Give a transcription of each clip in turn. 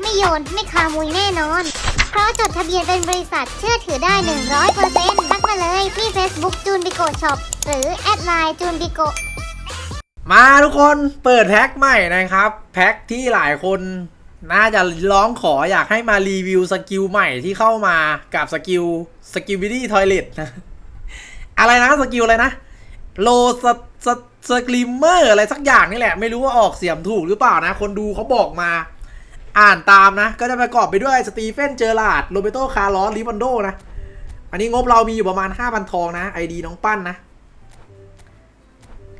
ไม่โยน ไม่คามุยแน่นอน เพราะจดทะเบียนเป็นบริษัทเชื่อถือได้ 100%ทักมาเลยที่ Facebook จูนบิโกช็อปหรือแอดไลน์จูนบิโกมาทุกคนเปิดแพ็คใหม่นะครับ แพ็คที่หลายคนน่าจะร้องขออยากให้มารีวิวสกิลใหม่ที่เข้ามากับสกิลสกิลวิดี้ทอยเลตนะอะไรนะสกิลอะไรนะโลสสสกลิมเมอร์อะไรสักอย่างนี่แหละ ไม่รู้ว่าออกเสียงถูกหรือเปล่านะ คนดูเขาบอกมา อ่านตามนะ ก็จะประกอบไปด้วยสตีเฟนเจอร์ลาดโรเบโตคาร์ลอสลิวันโดนะ อันนี้งบเรามีอยู่ประมาณ 5,000 ทองนะไอดีน้องปั้นนะ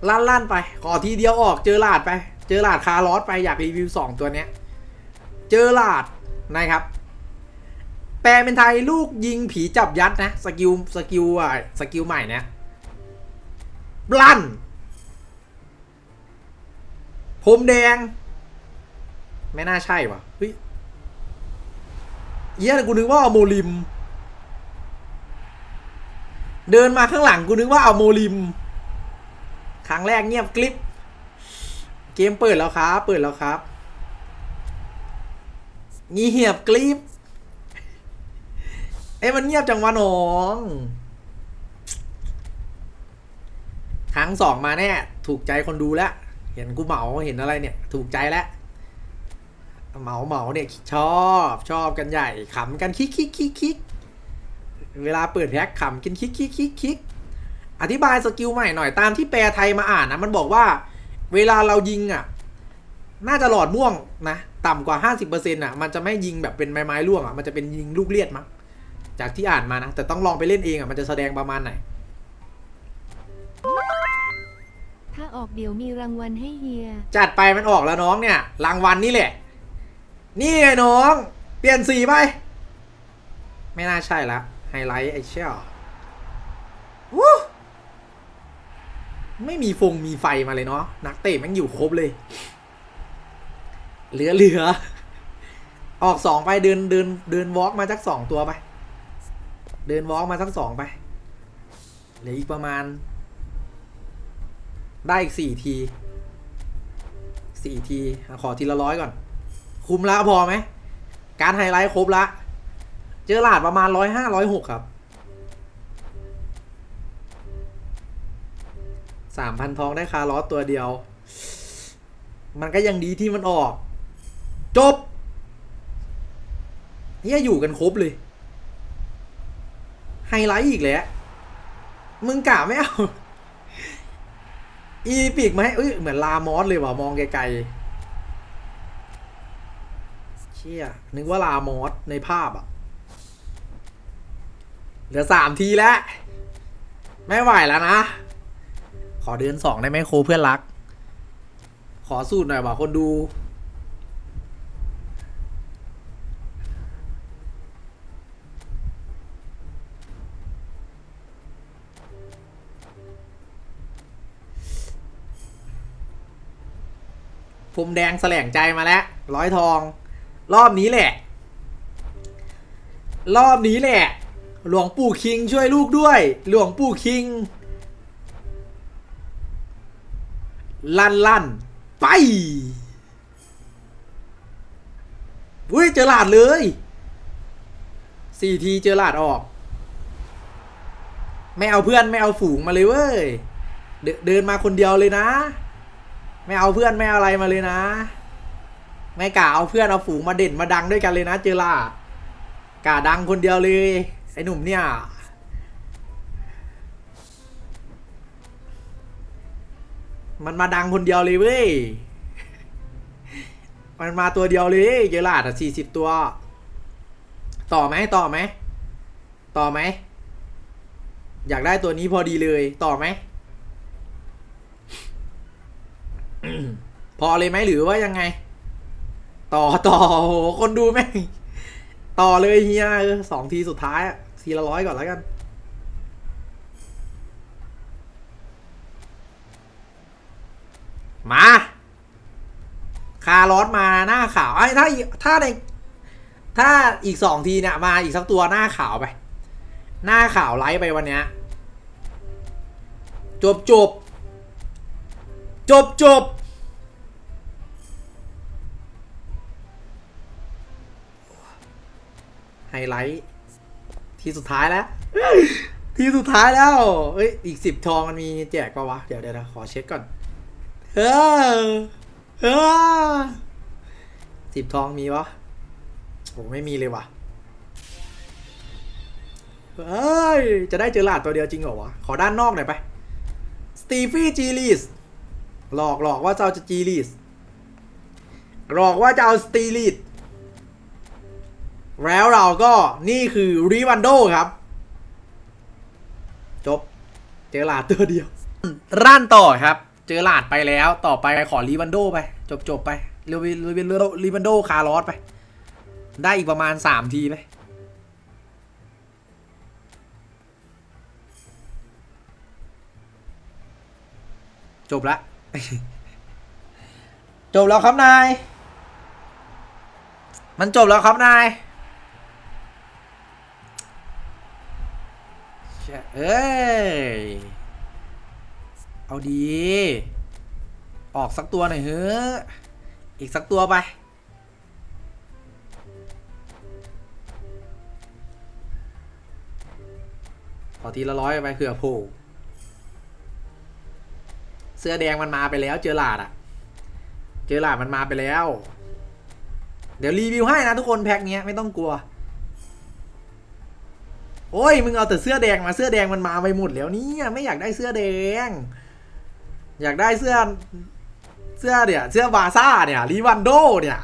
ลั่นลั่นไป ขอทีเดียวออกเจอลาดไป เจอลาดคาร์ลอสไปอยากรีวิว 2 ตัวเนี้ย เจอลาดนะครับ แปลเป็นไทยลูกยิงผีจับยัดนะ สกิลสกิลอะสกิลใหม่เนี่ยลั่นผมแดง ไม่น่าใช่วะเฮ้ยเยี่ยกูนึกว่าเอาโมลิม เดินมาข้างหลังกูนึกว่าเอาโมลิม ครั้งแรกเงียบกลิป เกมเปิดแล้วครับ เปิดแล้วครับเงียบกลิปเอ้ยมันเงียบจังวะน้อง ครั้งสองมาแน่ ถูกใจคนดูแล้ว เห็นกูเหมาเห็นอะไรเนี่ย ถูกใจแล้ว เหมาเหมาเนี่ยชอบชอบกันใหญ่ขำกันคิกคิกคิกคิกเวลาเปิดแพ็คขำกันคิกคิกคิกคิกอธิบายสกิลใหม่หน่อยตามที่แปลไทยมาอ่านนะมันบอกว่า เวลาเรายิงอะ น่าจะหลอดม่วงนะ ต่ำกว่า 50%อะ มันจะไม่ยิงแบบเป็นไม้ไม้ร่วงอะมันจะเป็นยิงลูกเลียดมั้งจากที่อ่านมานะ แต่ต้องลองไปเล่นเองอะมันจะแสดงประมาณไหน ถ้าออกเดี๋ยวมีรางวัลให้เฮีย จัดไปมันออกแล้วน้องเนี่ย รางวัลนี่แหละ นี่ไงน้อง เปลี่ยนสีไป ไม่น่าใช่ละไฮไลท์ไอ้เชี่ยวู้ไม่มีฟงมีไฟมาเลยเนาะนักเตะม่งอยู่ครบเลย เหลือเหลือ ออกสองไปเดินเดินเดินวอล์กมาสักสองตัวไป เดินวอล์กมาสักสองไป เหลืออีกประมาณ ได้อีกสี่ทีสี่ที ขอทีละร้อยก่อน คุ้มละพอไหม การไฮไลท์ครบละ เจอหลาดประมาณร้อยห้าร้อยหกครับสามพันทองได้คาร์ลอสตัวเดียว มันก็ยังดีที่มันออก จบเฮียอยู่กันครบเลย ไฮไลท์อีกแล้ว มึงกะไม่เอา อีปีกไหมเอ้ย เหมือนลามอสเลยว่ะ มองไกลๆ ชี่ยนึกว่าลามอสในภาพอะเหลือสามทีแล้ว ไม่ไหวแล้วนะ ขอเดือนสองได้ไหมโคเพื่อนรัก ขอสูตรหน่อยว่ะคนดูภูมิแดงแสลงใจมาแล้ว ร้อยทอง รอบนี้แหละ รอบนี้แหละ หลวงปู่คิงช่วยลูกด้วย หลวงปู่คิง ลั่นลั่นไปอุ้ยเจอหลาดเลยสี่ทีเจอหลาดออก ไม่เอาเพื่อนไม่เอาฝูงมาเลยเว้ย เดินมาคนเดียวเลยนะ ไม่เอาเพื่อนไม่เอาอะไรมาเลยนะ ไม่กล้าเอาเพื่อนเอาฝูงมาเด่นมาดังด้วยกันเลยนะเจอหลากล้าดังคนเดียวเลยไอ้หนุ่มเนี่ยมันมาดังคนเดียวเลยเว้ย มันมาตัวเดียวเลยเจอลาดอะสี่สิบตัว ต่อไหมต่อไหม ต่อไหม อยากได้ตัวนี้พอดีเลย ต่อไหม พอเลยไหมหรือว่ายังไง ต่อต่อโหคนดูแม่งต่อเลยเฮียเออสองทีสุดท้ายอะทีละร้อยก่อนแล้วกันมาคาร์ลอสมาหน้าขาวไอ้ถ้าถ้าในถ้าอีกสองทีเนี่ยมาอีกสักตัวหน้าขาวไป หน้าขาวไลท์ไปวันเนี้ยจบจบจบจบ ไลท์ทีสุดท้ายแล้ว ทีสุดท้ายแล้วเอ้ยอีกสิบทองมันมีแจกปะวะ เดี๋ยวเดี๋ยวขอเช็คก่อน เออเออสิบทองมีวะโหไม่มีเลยวะเอ้ยจะได้เจอหลาดตัวเดียวจริงเหรอวะ ขอด้านนอกหน่อยไปสตีฟี่จีลีสหลอกหลอกว่าจะเอาจีลีสหลอกว่าจะเอาสตีลีส แล้วเราก็นี่คือรีวันโดครับ จบ เจอหลาดตัวเดียว ร่านต่อครับ เจอหลาดไปแล้วต่อไปขอรีวันโดไป จบจบไปเรวิเรวิรีวันโดคาร์ลอสไป ได้อีกประมาณสามทีไปจบละจบแล้วครับนาย มันจบแล้วครับนาย เชี่ยเอ้ย เอาดี ออกสักตัวหน่อยเฮ้ออีกสักตัวไป ขอทีละร้อยไปเผื่อโผล่เสื้อแดงมันมาไปแล้ว เจอหลาดอะเจอหลาดมันมาไปแล้ว เดี๋ยวรีวิวให้นะทุกคนแพ็คเนี้ยไม่ต้องกลัว โอ้ยมึงเอาแต่เสื้อแดงมาเสื้อแดงมันมาไปหมดแล้วเนี่ยไม่อยากได้เสื้อแดง อยากได้เสื้อเสื้อเนี่ยเสื้อบาซ่าเนี่ยรีวันโดเนี่ย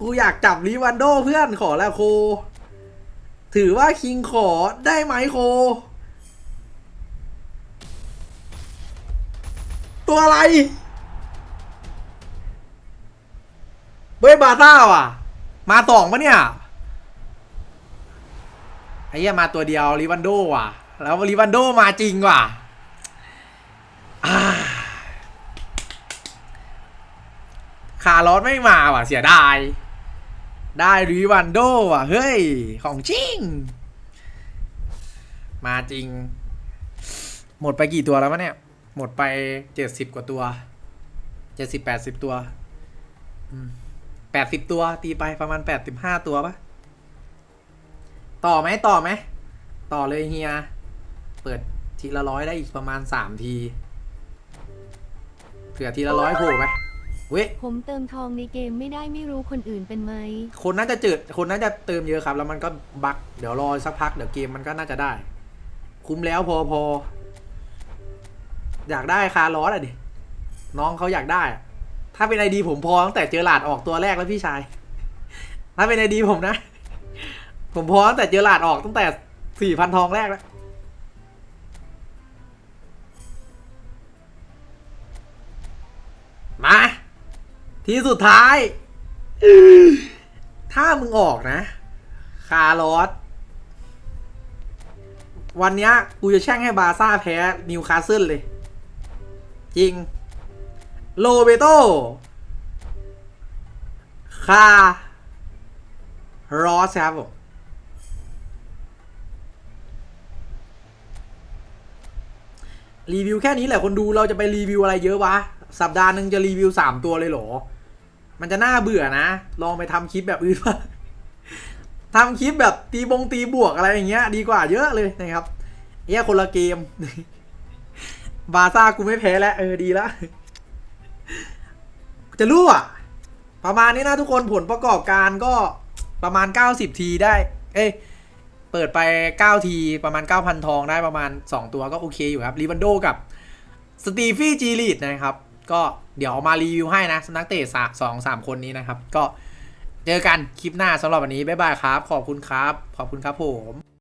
กูอยากจับรีวันโดเพื่อนขอแล้วโค ถือว่าคิงขอได้ไหมโค ตัวอะไรเฮ้ยบาซ่าว่ะ มาสองปะเนี่ย เหี้ยมาตัวเดียวริวันโดว่ะ แล้วริวันโดมาจริงว่ะคาร์ลอสไม่มาว่ะเสียดาย ได้ริวันโดว่ะ เฮ้ย ของจริง มาจริง หมดไปกี่ตัวแล้ววะเนี่ย หมดไปเจ็ดสิบกว่าตัวเจ็ดสิบแปดสิบตัวแปดสิบตัว ตีไปประมาณแปดสิบห้าตัวปะ ต่อไหมต่อไหม ต่อเลยเฮีย เปิดทีละร้อยได้อีกประมาณสามทีเผื่อทีละร้อยโผล่ไปเว้ย ผมเติมทองในเกมไม่ได้ไม่รู้คนอื่นเป็นไหม คนน่าจะเจิดคนน่าจะเติมเยอะครับ แล้วมันก็บักเดี๋ยวรอสักพักเดี๋ยวเกมมันก็น่าจะได้ คุ้มแล้วพอพอ อยากได้คาร์ลอสอะดิ น้องเขาอยากได้อะถ้าเป็นไอดีผมพอตั้งแต่เจอหลาดออกตัวแรกแล้วพี่ชาย ถ้าเป็นไอดีผมนะ ผมพอตั้งแต่เจอหลาดออกตั้งแต่สี่พันทองแรกแล้วมา ทีสุดท้าย ถ้ามึงออกนะ คาร์ลอสวันนี้กูจะแช่งให้บาซ่าแพ้นิวคาสเซิลเลย จริง โลเบโต คาร์ลอสครับผม รีวิวแค่นี้แหละคนดูเราจะไปรีวิวอะไรเยอะวะ สัปดาห์หนึ่งจะรีวิวสามตัวเลยเหรอ มันจะน่าเบื่อนะ ลองไปทำคลิปแบบอื่นบ้าทำคลิปแบบตีบงตีบวกอะไรอย่างเงี้ย ดีกว่าเยอะเลยนะครับเนี้ยคนละเกม บาซ่ากูไม่แพ้แล้ว เออดีแล้วจะรู้อะ ประมาณนี้นะทุกคนผลประกอบการก็ประมาณ 90 ทีได้ เอ้ย เปิดไป 9 ทีประมาณ 9,000 ทองได้ประมาณ 2 ตัวก็โอเคอยู่ครับลีวันโดกับสตีฟี่จีลีดนะครับ ก็เดี๋ยวมารีวิวให้นะนักเตะสองสามคนนี้นะครับ ก็เจอกันคลิปหน้าสำหรับวันนี้ บ๊ายบายครับ ขอบคุณครับ ขอบคุณครับผม